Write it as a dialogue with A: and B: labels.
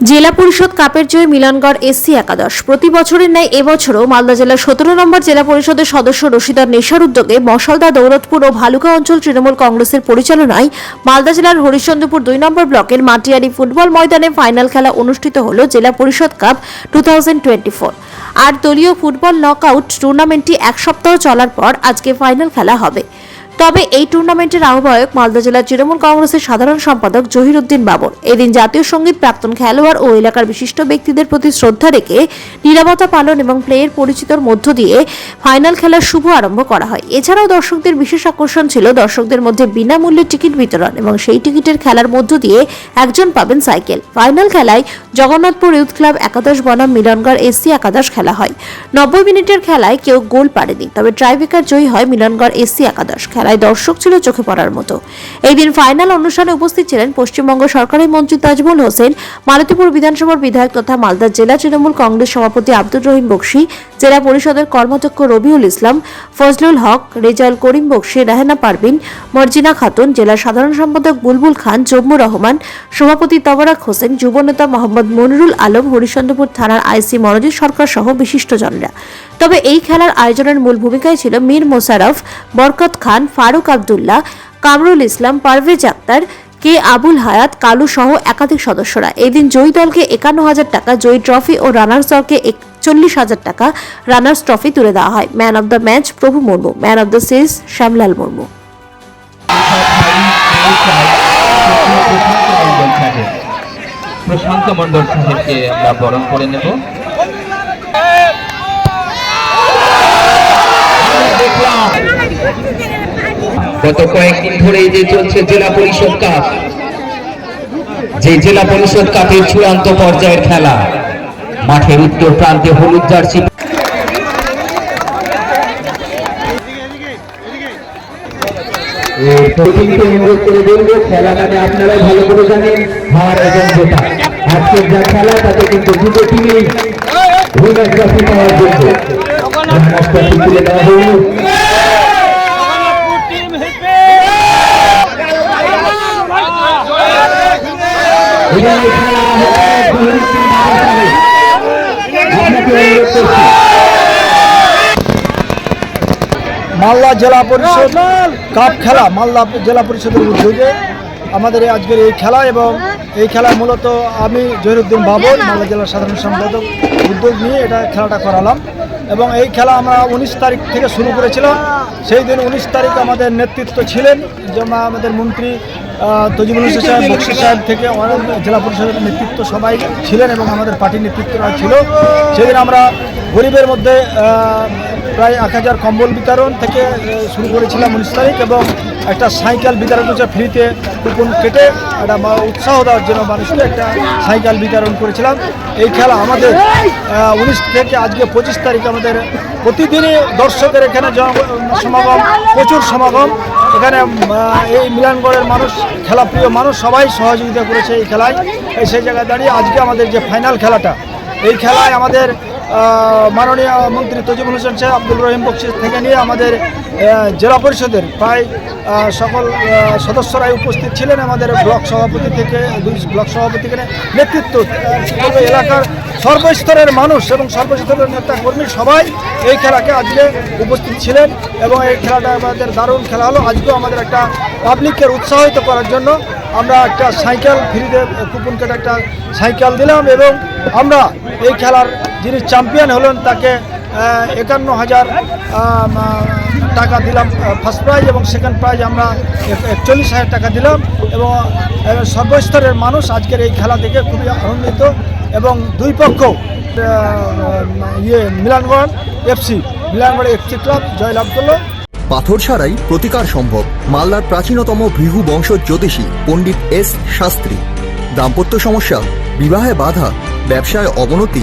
A: জেলা পরিষদ কাপের জয় মিলনগড় এসসি একাদশ। প্রতি বছরের ন্যায় এবছরও মালদা জেলার সতেরো নম্বর জেলা পরিষদের সদস্য রশিদার নেশার উদ্যোগে মশালদা, দৌলতপুর ও ভালুকা অঞ্চল তৃণমূল কংগ্রেসের পরিচালনায় মালদা জেলার হরিশ্চন্দ্রপুর দুই নম্বর ব্লকের মাটিয়ারি ফুটবল ময়দানে ফাইনাল খেলা অনুষ্ঠিত হল জেলা পরিষদ কাপ টু আর দলীয় ফুটবল নকআউট টুর্নামেন্টটি এক সপ্তাহ চলার পর আজকে ফাইনাল খেলা হবে। তবে এই টুর্নামেন্টের আহ্বায়ক মালদা জেলার তৃণমূল কংগ্রেসের সাধারণ সম্পাদক জহির উদ্দিন বাবর। এদিন জাতীয় সংগীত প্রাক্তন খেলোয়াড় ও এলাকার বিশিষ্ট ব্যক্তিদের প্রতি শ্রদ্ধা রেখে নিরাপত্তা পালন এবং প্লেয়ের পরিচিতর মধ্য দিয়ে ফাইনাল খেলার শুভ আরম্ভ করা হয়। এছাড়াও দর্শকদের বিশেষ আকর্ষণ ছিল দর্শকদের মধ্যে বিনামূল্যে টিকিট বিতরণ এবং সেই টিকিটের খেলার মধ্য দিয়ে একজন পাবেন সাইকেল। ফাইনাল খেলায় জগন্নাথপুর ইউথ ক্লাব একাদশ বনাম মিলনগড় এসসি একাদশ খেলা হয়। নব্বই মিনিটের খেলায় কেউ গোল পারেনি তবে ট্রাইবেকার জয়ী হয় মিলনগড় এসসি একাদশ খেলায় দর্শক ছিল চোখে পড়ার মতো। এই দিন ফাইনাল অনুষ্ঠানে উপস্থিত ছিলেন পশ্চিমবঙ্গ সরকারের মন্ত্রী তাজমুল হোসেন, মালতীপুর বিধানসভার বিধায়ক তথা মালদা জেলা তৃণমূল কংগ্রেস সভাপতি আব্দুর রহিম বক্সি, জেলা পরিষদের কর্মাধ্যক্ষ রবিউল ইসলাম, ফজলুল হক, রেজাউল করিম বক্সি, রাহেনা পারভিন, মর্জিনা খাতুন, জেলা সাধারণ সম্পাদক বুলবুল খান, জম্মু রহমান, সভাপতি তবরাক হোসেন যুবনেতা মোহাম্মদ মনিরুল আলম হরিচন্দ্রপুর থানার আইসি মনোজিৎ সরকার সহ বিশিষ্টজনরা। তবে এই খেলার আয়োজনের মূল ভূমিকায় ছিল মীর মোশারফ বরকত খান ফারুক আবদুল্লাহ, কামরুল ইসলাম, পারভেজ আক্তার, কে আবুল হায়াত, কালু সহ একাধিক সদস্যরা। এদিন জয়ী দলকে একান্ন হাজার টাকা, জয়ী ট্রফি ও রানার্স দলকে একচল্লিশ হাজার টাকা রানার্স ট্রফি তুলে দেওয়া হয়। Man of the match Prabhu Murmu, man of the series Shyamlal Murmu.
B: Prashant Mondal সাহেবকে আমরা বরণ করে নেব।
C: গত কয়েকদিন ধরে যে চলছে জেলা পরিষদ কাপ, যে জেলা পরিষদ কাপের চূড়ান্ত পর্যায়ের খেলা, মাঠের উত্তর প্রান্তে হলুদ জার্সি খেলাটাকে আপনারা ভালো করে জানেন, হার এবং জেতা। আজকের যা খেলা, তাতে কিন্তু দুটো টিমই এবারে খেলা হবে জহির সিং বাবু সাহেব। আপনাকে অনুরোধ করছি
D: মালদা জেলা পরিষদ কাপ খেলা, মালদা জেলা পরিষদের উদ্যোগে আমাদের আজকের এই খেলা এবং এই খেলা মূলত আমি জহিরুদ্দিন বাবর, মালদা জেলার সাধারণ সম্পাদক। উদ্যোগ নিয়ে এটা খেলাটা করালাম। এবং এই খেলা আমরা উনিশ তারিখ থেকে শুরু করেছিলাম। সেই দিন উনিশ তারিখ আমাদের নেতৃত্ব ছিলেন যেমন আমাদের মন্ত্রী তজিবুল হোসেন সাহেব, বক্সি সাহেব থেকে জেলা পরিষদের নেতৃত্ব সবাই ছিলেন এবং আমাদের পার্টির নেতৃত্বরা ছিল। সেদিন আমরা গরিবের মধ্যে প্রায় এক হাজার কম্বল বিতরণ থেকে শুরু করেছিলাম উনিশ তারিখ এবং একটা সাইকেল বিতরণ করেছে ফ্রিতে কুপন কেটে। একটা উৎসাহ দেওয়ার জন্য মানুষকে একটা সাইকেল বিতরণ করেছিলাম। এই খেলা আমাদের উনিশ থেকে আজকে পঁচিশ তারিখ আমাদের প্রতিদিনই দর্শকের এখানে সমাগম, প্রচুর সমাগম। এখানে এই মিলানগড়ের মানুষ, খেলাপ্রিয় মানুষ সবাই সহযোগিতা করেছে এই খেলায়। সেই জায়গায় দাঁড়িয়ে আজকে আমাদের যে ফাইনাল খেলাটা, এই খেলায় আমাদের মাননীয় মন্ত্রী তজিবুল হোসেন সাহেব, আব্দুল রহিম বক্সি থেকে নিয়ে আমাদের জেলা পরিষদের প্রায় সকল সদস্যরাই উপস্থিত ছিলেন আমাদের ব্লক সভাপতি থেকে, দুই ব্লক সভাপতি থেকে নেতৃত্ব এলাকার সর্বস্তরের মানুষ এবং সর্বস্তরের নেতা কর্মী সবাই এই খেলাকে আজকে উপস্থিত ছিলেন এবং এই খেলাটা আমাদের দারুণ খেলা হলো। আজকেও আমাদের একটা পাবলিককে উৎসাহিত করার জন্য আমরা একটা সাইকেল, ফ্রিতে কুপন কেটে একটা সাইকেল দিলাম এবং আমরা এই খেলার যিনি চ্যাম্পিয়ন হলেন তাকে একান্ন হাজার টাকা দিলাম ফার্স্ট প্রাইজ এবং সেকেন্ড প্রাইজ আমরা এক- একচল্লিশ হাজার টাকা দিলাম এবং সর্বস্তরের মানুষ আজকের এই খেলা দেখে খুবই আনন্দিত এবং দুই পক্ষ ইয়ে Milangarh FC Milangarh FC club জয়লাভ করল।
E: পাথর ছাড়াই প্রতিকার সম্ভব। মালদার প্রাচীনতম ভৃহু বংশ জ্যোতিষী পণ্ডিত এস শাস্ত্রী। দাম্পত্য সমস্যা, বিবাহে বাধা, ব্যবসায় অবনতি